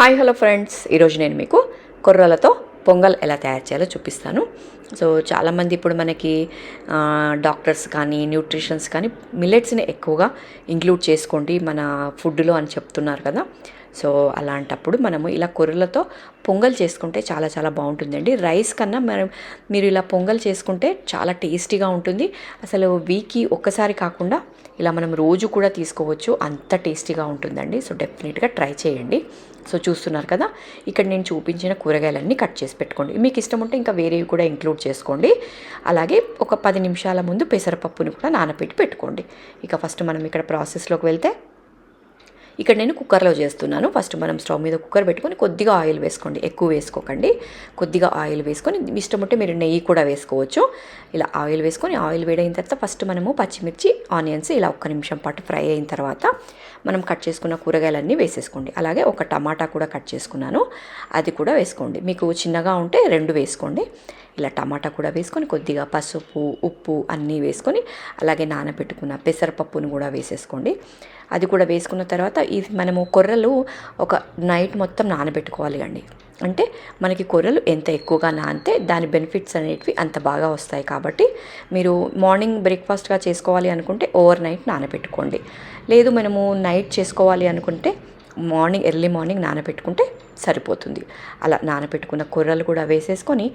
Hi hello friends ఈరోజు నేను మీకు కొర్రలతో పొంగల్ ఎలా తయారు చేయాలో చూపిస్తాను. సో చాలామంది ఇప్పుడు మనకి డాక్టర్స్ కానీ న్యూట్రిషన్స్ కానీ మిల్లెట్స్ని ఎక్కువగా ఇంక్లూడ్ చేసుకోండి మన ఫుడ్లో అని చెప్తున్నారు కదా. సో అలాంటప్పుడు మనము ఇలా కొర్రలతో పొంగల్ చేసుకుంటే చాలా చాలా బాగుంటుందండి. రైస్ కన్నా మనం మీరు ఇలా పొంగల్ చేసుకుంటే చాలా టేస్టీగా ఉంటుంది. అసలు వీక్కి ఒక్కసారి కాకుండా ఇలా మనం రోజు కూడా తీసుకోవచ్చు. అంత టేస్టీగా ఉంటుందండి. సో డెఫినెట్గా ట్రై చేయండి. సో చూస్తున్నారు కదా ఇక్కడ నేను చూపించిన కూరగాయలన్నీ కట్ చేసి పెట్టుకోండి. మీకు ఇష్టం ఉంటే ఇంకా వేరేవి కూడా ఇంక్లూడ్ చేసుకోండి. అలాగే ఒక పది నిమిషాల ముందు పెసరపప్పుని కూడా నానబెట్టి పెట్టుకోండి. ఇక ఫస్ట్ మనం ఇక్కడ ప్రాసెస్లోకి వెళ్తే ఇక్కడ నేను కుక్కర్లో చేస్తున్నాను. ఫస్ట్ మనం స్టవ్ మీద కుక్కర్ పెట్టుకొని కొద్దిగా ఆయిల్ వేసుకోండి. ఎక్కువ వేసుకోకండి. కొద్దిగా ఆయిల్ వేసుకొని ఇష్టం ఉంటే మీరు నెయ్యి కూడా వేసుకోవచ్చు. ఇలా ఆయిల్ వేసుకొని ఆయిల్ వేడైన తర్వాత ఫస్ట్ మనము పచ్చిమిర్చి ఆనియన్స్ ఇలా ఒక్క నిమిషం పాటు ఫ్రై అయిన తర్వాత మనం కట్ చేసుకున్న కూరగాయలన్నీ వేసేసుకోండి. అలాగే ఒక టమాటా కూడా కట్ చేసుకున్నాను. అది కూడా వేసుకోండి. మీకు చిన్నగా ఉంటే రెండు వేసుకోండి. ఇలా టమాటా కూడా వేసుకొని కొద్దిగా పసుపు ఉప్పు అన్నీ వేసుకొని అలాగే నానబెట్టుకున్న పెసరపప్పును కూడా వేసేసుకోండి. అది కూడా వేసుకున్న తర్వాత ఇది మనము కొర్రలు ఒక నైట్ మొత్తం నానబెట్టుకోవాలి అండి. అంటే మనకి కొర్రలు ఎంత ఎక్కువగా నానితే దాని బెనిఫిట్స్ అనేటివి అంత బాగా వస్తాయి కాబట్టి మీరు మార్నింగ్ బ్రేక్ఫాస్ట్గా చేసుకోవాలి అనుకుంటే ఓవర్ నైట్ నానబెట్టుకోండి. లేదు మనము నైట్ చేసుకోవాలి అనుకుంటే మార్నింగ్ ఎర్లీ మార్నింగ్ నానబెట్టుకుంటే సరిపోతుంది. అలా నానబెట్టుకున్న కొర్రలు కూడా వేసేసుకొని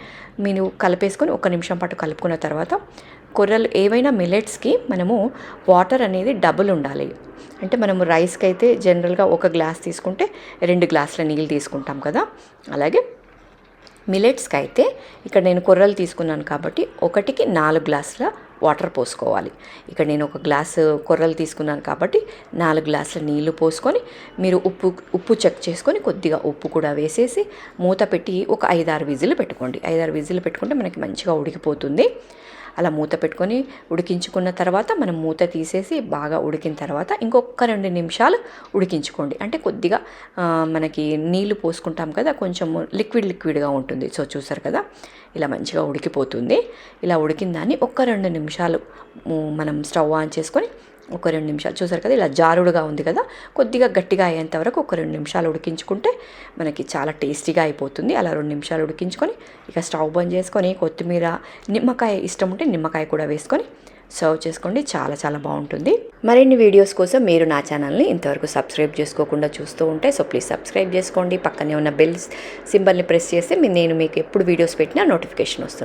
మీరు కలిపేసుకొని ఒక నిమిషం పాటు కలుపుకున్న తర్వాత కొర్రలు ఏవైనా మిల్లెట్స్కి మనము వాటర్ అనేది డబుల్ ఉండాలి. అంటే మనము రైస్కి అయితే జనరల్గా ఒక గ్లాస్ తీసుకుంటే రెండు గ్లాసుల నీళ్ళు తీసుకుంటాం కదా. అలాగే మిలెట్స్కి అయితే ఇక్కడ నేను కొర్రలు తీసుకున్నాను కాబట్టి ఒకటికి నాలుగు గ్లాసుల వాటర్ పోసుకోవాలి. ఇక్కడ నేను ఒక గ్లాసు కొర్రలు తీసుకున్నాను కాబట్టి నాలుగు గ్లాసుల నీళ్ళు పోసుకొని మీరు ఉప్పు ఉప్పు చెక్ చేసుకొని కొద్దిగా ఉప్పు కూడా వేసేసి మూత పెట్టి ఒక ఐదారు విజిల్ పెట్టుకోండి. ఐదారు విజిల్ పెట్టుకుంటే మనకి మంచిగా ఉడికిపోతుంది. అలా మూత పెట్టుకొని ఉడికించుకున్న తర్వాత మనం మూత తీసేసి బాగా ఉడికిన తర్వాత ఇంకొక రెండు నిమిషాలు ఉడికించుకోండి. అంటే కొద్దిగా మనకి నీళ్ళు పోసుకుంటాం కదా కొంచెం లిక్విడ్ లిక్విడ్గా ఉంటుంది. సో చూసారు కదా ఇలా మంచిగా ఉడికిపోతుంది. ఇలా ఉడికిన దాన్ని ఒక్క రెండు నిమిషాలు మనం స్టవ్ ఆన్ చేసుకొని ఒక రెండు నిమిషాలు. చూసారు కదా ఇలా జారుడుగా ఉంది కదా కొద్దిగా గట్టిగా అయ్యేంత వరకు ఒక రెండు నిమిషాలు ఉడికించుకుంటే మనకి చాలా టేస్టీగా అయిపోతుంది. అలా రెండు నిమిషాలు ఉడికించుకొని ఇక స్టవ్ బంద్ చేసుకొని కొత్తిమీర నిమ్మకాయ ఇష్టం ఉంటే నిమ్మకాయ కూడా వేసుకొని సర్వ్ చేసుకోండి. చాలా చాలా బాగుంటుంది. మరిన్ని వీడియోస్ కోసం మీరు నా ఛానల్ని ఇంతవరకు సబ్స్క్రైబ్ చేసుకోకుండా చూస్తూ ఉంటే సో ప్లీజ్ సబ్స్క్రైబ్ చేసుకోండి. పక్కనే ఉన్న బెల్ సింబల్ని ప్రెస్ చేస్తే నేను మీకు ఎప్పుడు వీడియోస్ పెట్టినా నోటిఫికేషన్ వస్తుంది.